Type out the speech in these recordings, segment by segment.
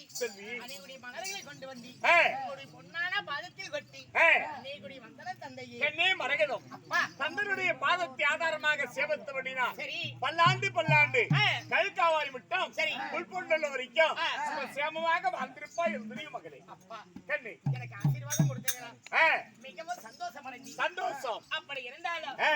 தந்தையை செல்வி அனைவருடைய மலர்களை கொண்டு வந்து ஆ, உங்களுடைய பொன்னான பாதத்தில் கொட்டி அனைவருடைய தந்தையை. என்னே அப்பா. தந்தனுடைய பாதத்தை ஆதாரமாக சேவத்தபடினா சரி. பல்லாண்டு பல்லாண்டு. கழுக்காவாரி மட்டும். சரி. புல்பொண்டல் வரைக்கும் சேமமாக வாழ்ந்திருப்பா இருந்தனையும் மகளே. அப்பா. கண்ணு. எனக்கு ஆசீர்வாதம் கொடுத்தீங்களா மிகவும் சந்தோஷம் சந்தோஷம். அப்படி இருந்தாலும் ஆ.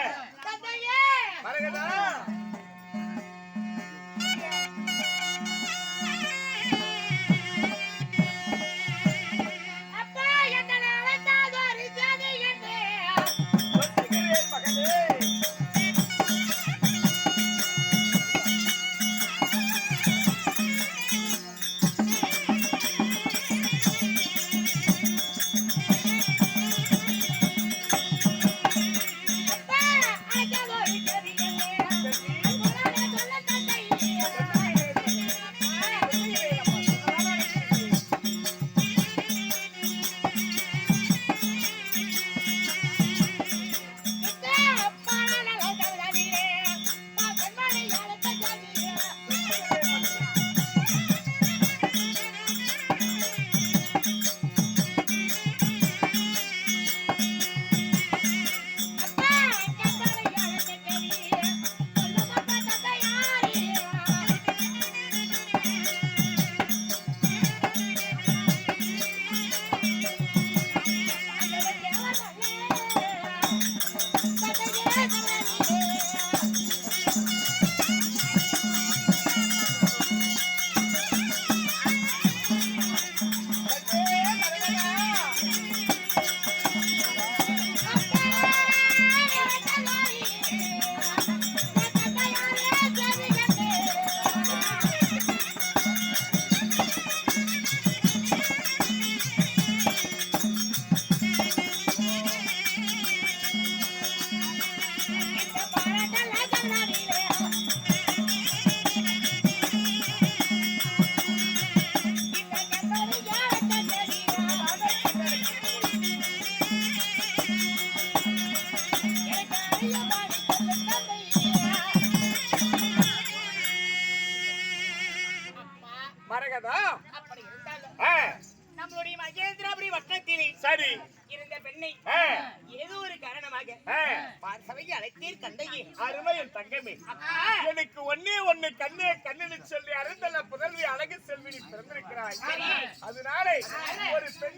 எனக்கு ஒன்னே ஒண்ணு கண்ணே கண்ணுன்னு சொல்லி அருந்தல புதல்வி அழகு செல்வி நீ பிறந்திருக்கிறாய். அதனால ஒரு பெண்களுக்கு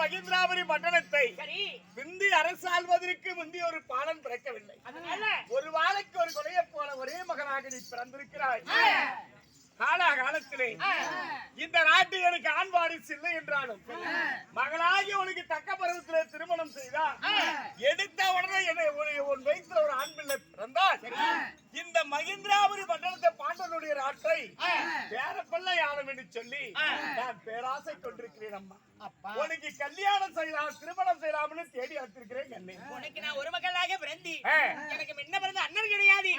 மகேந்திராபுரி பட்டணத்தை சரி விந்தி அரசாள்வதற்கு முந்தி ஒரு பாலன் பிறக்கவில்லை அதனால ஒரு வாழைக்கு ஒரு கொலையை போல ஒரே மகனாக நீ பிறந்திருக்கிறாய். காலா காலத்திலே இந்த நாட்டு எனக்கு ஆண் வாரிசு இல்லை என்றாலும் மகளாகி உனக்கு தக்க பருவத்திலே திருமணம் செய்தா எடுத்த உடனே என்னை உன் வயிற்றுல ஒரு ஆண் பிள்ளை பிறந்தால் இந்த மகிந்திராபுரி பட்டணத்தை பாண்டவனுடைய நாட்டை பேர பிள்ளை ஆளும் என்று சொல்லி நான் பேராசை கொண்டிருக்கிறேன் அம்மா. உனக்கு கல்யாணம் செய்யலாம் திருமணம் செய்யலாம்னு தேடி வச்சிருக்கிறேன் கண்ணே உனக்கு நான் ஒரு மகளாக பிறந்தி. எனக்கு முன்ன பிறந்த அண்ணன் கிடையாது.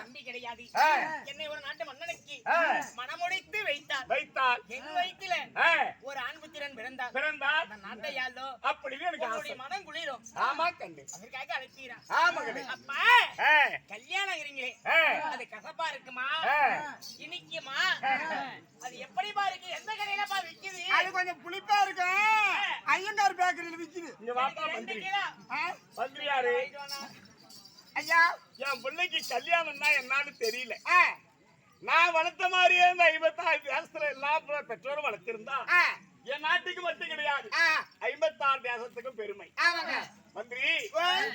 தம்பி கிடையாது. என்னை ஒரு நாட்டு மன்னனுக்கு. மனமுடைத்து வைத்தார். வைத்தால் என் வயிற்றுல ஒரு ஆண் புத்திரன் பிறந்தார் பிறந்தால் அப்படின்னு எனக்கு மனம் குளிரும். ஆமா கண்டு அதற்காக அழைக்கிறேன். ஆமா கண்டு அப்பா அது கசப்பா இருக்குமா? இனிக்குமா? அது எப்படிப்பா இருக்கு? எந்த கடையிலப்பா விக்குது? அது கொஞ்சம் புளிப்பா இருக்கும் ஐயங்கார் பேக்கரியில விக்குது. இங்க வாப்பா பந்திரியா ஐயா. என் பிள்ளைக்கு கல்யாணம்னா என்னன்னு தெரியல. நான் வளர்த்த மாதிரியே இந்த ஐம்பத்தாறு வருஷத்துல எல்லா பெற்றோரும் வளர்த்திருந்தா என் நாட்டுக்கு மட்டும் கிடையாது. ஐம்பத்தாறு தேசத்துக்கும் பெருமை. மந்திரி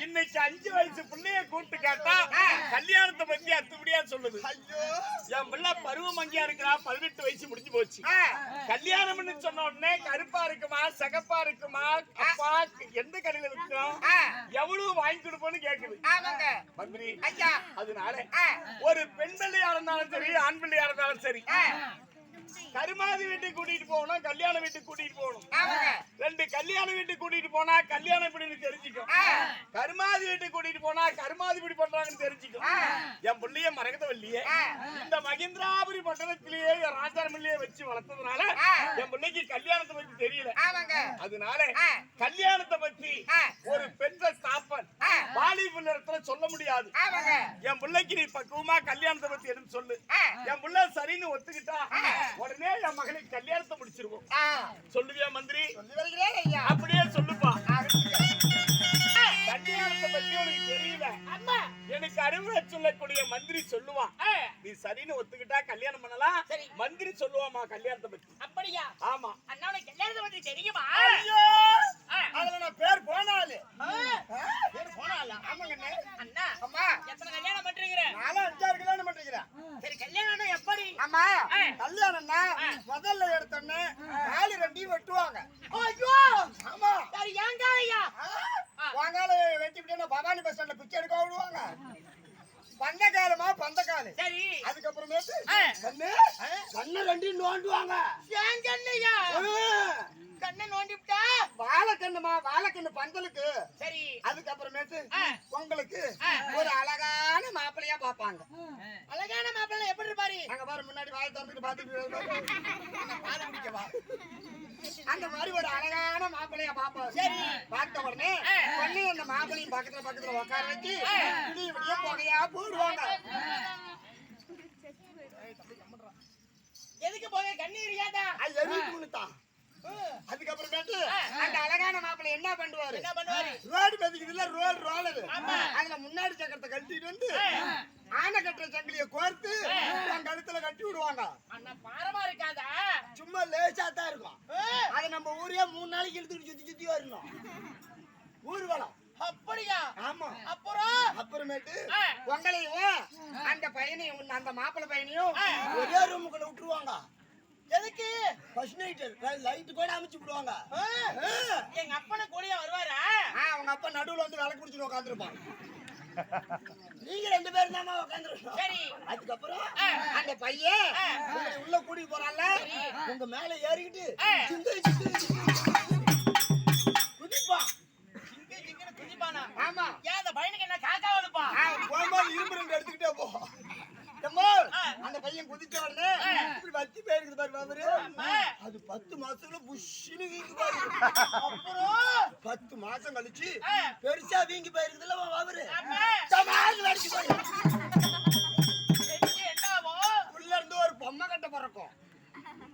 இன்னைக்கு அஞ்சு வயசு பிள்ளைய கூப்பிட்டு கேட்டா கல்யாணத்தை பத்தி அத்துப்படியா சொல்லுது. ஐயோ. என் பிள்ளை பருவ மங்கியா இருக்கிறா பதினெட்டு வயசு முடிஞ்சு போச்சு. கல்யாணம்னு சொன்ன உடனே கருப்பா இருக்குமா சகப்பா இருக்குமா அப்பா எந்த கடையில ஆ, எவ்வளவு வாங்கி கொடுப்போம்னு கேக்குது. மந்திரி ஐயா. அதனால ஒரு பெண் பிள்ளையா இருந்தாலும் சரி ஆண் பிள்ளையா இருந்தாலும் சரி கருமாதி வீட்டுக்கு கூட்டிட்டு போகணும் கல்யாண வீட்டுக்கு கூட்டிட்டு போகணும். ரெண்டு கல்யாண வீட்டுக்கு கூட்டிட்டு போனா கல்யாணம் எப்படின்னு தெரிஞ்சுக்கும். கருமாதி வீட்டுக்கு கூட்டிட்டு போனா கருமாதி இப்படி பண்றாங்கன்னு தெரிஞ்சுக்கும். என் பிள்ளைய மறக்கதவல்லையே ஆ, இந்த மகேந்திராபுரி பட்டணத்திலேயே என் ராஜாரமில்லையே வச்சு வளர்த்ததுனால. என் பிள்ளைக்கு கல்யாணத்தை பத்தி தெரியல. அதனால. கல்யாணத்தை பத்தி. ஒரு பெண்ற ஸ்தாபன் ஆ. வாலி பிள்ளை சொல்ல முடியாது. என் பிள்ளைக்கு நீ பக்குவமா கல்யாணத்தை பத்தி எடுத்து சொல்லு. என் பிள்ளை சரின்னு ஒத்துக்கிட்டா உடனே என் மகனுக்கு கல்யாணத்தை முடிச்சிருவோம். சொல்லுவியா மந்திரி? அப்படியே சொல்லுப்பா. கல்யாணத்தை பத்தி உனக்கு தெரியல. எனக்கு அறிவுரை சொல்லக்கூடிய மந்திரி சொல்லுவான். நீ சரின்னு ஒத்துக்கிட்டா கல்யாணம் பண்ணலாம். மந்திரி சொல்லுவாமா கல்யாணத்தை பத்தி. அப்படியா? ஆமா. அண்ணா கல்யாணத்தை பத்தி தெரியுமா? அதுல நான் பேர் போனாலு. பேர் போனாலா? ஆமாங்கண்ணே அண்ணா அம்மா. எத்தனை கல்யாணம் பண்றீங்க? நானும் அஞ்சாறு கல்யாணம் பண்ணிக்கிறேன் சரி கல்யாணம் எப்படி? ஆமா. கல்யாணம்னா முதல்ல எடுத்தோன்னே காலி ரெண்டையும் வெட்டுவாங்க. ஐயோ! ஆமா. சரி ஏங்க ஐயா ஆ, வாங்கால வெட்டி விட்டு பவானி பஸ் ஸ்டாண்ட்ல பிச்சை எடுக்க விடுவாங்க. பந்த காலமா பந்த காலு சரி. அதுக்கப்புறமேட்டு. கண்ணு. கண்ணை ரெண்டையும் நோண்டுவாங்க. ஐயா ஆ, கண்ணை நோண்டிவிட்டா? வாழைக்கண்ணுமா வாழைக்கண்ணு பந்தலுக்கு. சரி. அதுக்கப்புறமேட்டு. உங்களுக்கு. ஒரு அழகான மாப்பிள்ளையா பாப்பாங்க அழகான மாப்பிள்ளை எப்படி இருப்பாரு? அங்க பாரு முன்னாடி வாய் திறந்துட்டு பாத்துட்டு அந்த மாதிரி ஒரு அழகான மாப்பிள்ளையா பாப்பாங்க சரி. பார்த்த உடனே. பொண்ணு அந்த மாப்பிள்ளையும் பக்கத்துல பக்கத்துல உட்கார வச்சு விடிய விடிய புகையா போடுவாங்க. எதுக்கு போக கண்ணீர் ஏதா அது எரியுதுன்னு தான் அதுக்கப்புறமேட்டு அந்த அழகான மாப்பிள்ளை என்ன பண்ணுவாரு? என்ன பண்ணுவாரு? ரோடு பதிக்குதுல ரோடு ஆமா. அதுல முன்னாடி சக்கரத்தை கட்டிட்டு வந்து ஆனை கட்டுற சங்கிலிய கோர்த்து உன் கழுத்துல கட்டி விடுவாங்க. பாரமா இருக்காதா? சும்மா லேசா தான் இருக்கும். அதை நம்ம ஊரே மூணு நாளைக்கு எடுத்துட்டு சுத்தி சுத்தி வரணும். ஊர்வலம். அப்படியா? ஆமா. அப்புறம்? அப்புறமேட்டு. உங்களையும் அந்த பையனையும் அந்த மாப்பிள்ளை பையனையும் ஒரே ரூமுக்குள்ள விட்டுருவாங்க. எதுக்கு? ஃபர்ஸ்ட் நைட் லைட் கூட அமைச்சு விடுவாங்க. எங்க அப்பனை கூடயே வருவாரா? அவங்க அப்பா நடுவுல வந்து விளக்கு பிடிச்சிட்டு உட்காந்துருப்பாங்க நீங்க ரெண்டு பேரும் தான் உட்காந்துருக்கோம் சரி. அதுக்கப்புறம் அந்த பையன் உள்ள கூட்டி போறான்ல. உங்க மேல ஏறிக்கிட்டு சிந்து குதிப்பான். ஜிங்கு ஜிங்குன்னு குதிப்பானா? ஆமா. ஏன் அந்த பையனுக்கு என்ன காக்கா வலுப்பா? ஆ, போகும்போது இரும்பு ரெண்டு எடுத்துக்கிட்டே போ. அந்த பையன் குதிச்ச உடனே இப்படி போயிருக்குது பாரு பாபரு அது பத்து மாசத்துல புஷ்ஷுன்னு வீங்கி பாரு. அப்புறம்? பத்து மாசம் கழிச்சு. பெருசா வீங்கி போயிருக்குதுல்ல பாபரு என்ன ஆகும்? உள்ள இருந்து ஒரு பொம்மை கட்ட பிறக்கும்.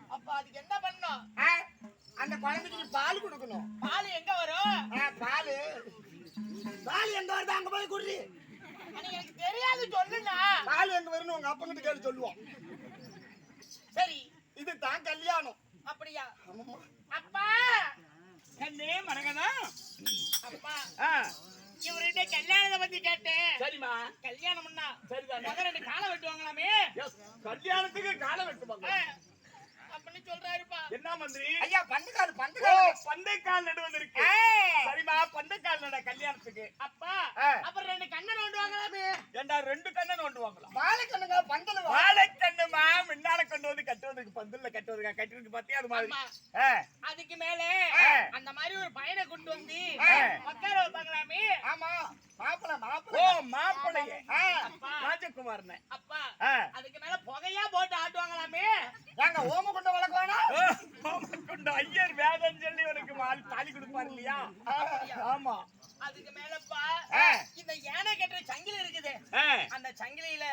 அப்ப அதுக்கு என்ன பண்ணணும்? ஆ, அந்த குழந்தைக்கு பால் கொடுக்கணும். பால் எங்க வரும்? பாலு. பால் எங்க வருது? அங்க போய் குடி அண்ணா, எனக்கு தெரியாது சொல்லுண்ணா பால் எங்க அப்பங்கிட்ட கேட்டு சொல்லுவோம் சரி இது தான் கல்யாணம். அப்படியா. அப்பா! கண்ணே மரகதா? அப்பா. இவர்கிட்ட கல்யாணத்தை பத்தி கேட்டேன்? சரிம்மா. கல்யாணம்னா சரிதான். ரெண்டு காலை வெட்டுவாங்களாமே? கல்யாணத்துக்கு காலம் வெட்டுவாங்க ஆ, அப்படின்னு சொல்றாருப்பா என்ன மந்திரி. ஐயா பந்துக்கால் ஓ பந்துக்கால் பந்தைக்கால் நடுவது இருக்கு சரிம்மா பந்தைக்கால் நட கல்யாணத்துக்கு. அப்பா ஆ. அப்புறம் ரெண்டு கண்ணன் நோண்டுவாங்களாமே ஏண்டா ரெண்டு கண்ணன் நோண்டுவாங்களா வாழைக்கண்ணுங்க பந்தல வாழைக்கண்ணுமா? முன்னால கொண்டு வந்து கட்டுவதுக்கு பந்தல்ல கட்டுவதுக்கா? கட்டிருக்கு பாத்தியா அது மாதிரி? அதுக்கு மேல. அந்த மாதிரி ஒரு பையனை கொண்டு வந்து. உட்கார வைப்பாங்களாமே? ஆமா மாப்பிள ஓ மாப்பிள மாப்பிளைய. ஆ, அப்பா. ராஜகுமாரனே. அப்பா. அதுக்கு மேல புகையா போட்டு ஆட்டுவாங்களாமே? நாங்க ஓம கொண்ட வளர்க்கவானா ஓ, கொண்டு ஐயர் வேதம் சொல்லி உனக்கு தாலி கொடுப்பார் இல்லையா ஆமா. அதுக்கு மேலப்பா. இந்த யானை கட்டுற சங்கிலி இருக்குது. அந்த சங்கிலியில.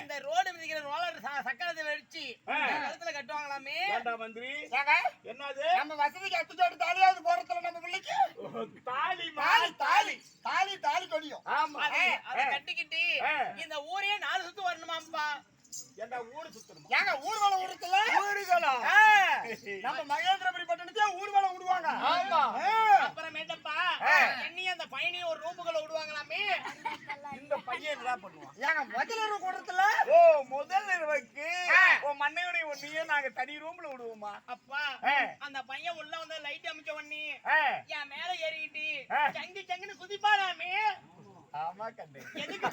இந்த ரோடு மிதிக்கிற ரோலர் சக்கரத்தை வச்சு. கழுத்துல கட்டுவாங்களாமே? மந்திரி. என்னது? நம்ம வசதிக்கு அத்துச்சோடு அப்பா அந்த பையன் உள்ள வந்து லைட் அமைச்ச உடனே என் மேல ஏறிட்டு சங்கு சங்குன்னு குதிப்பாராமே ஆமா கண்டு எதுக்கு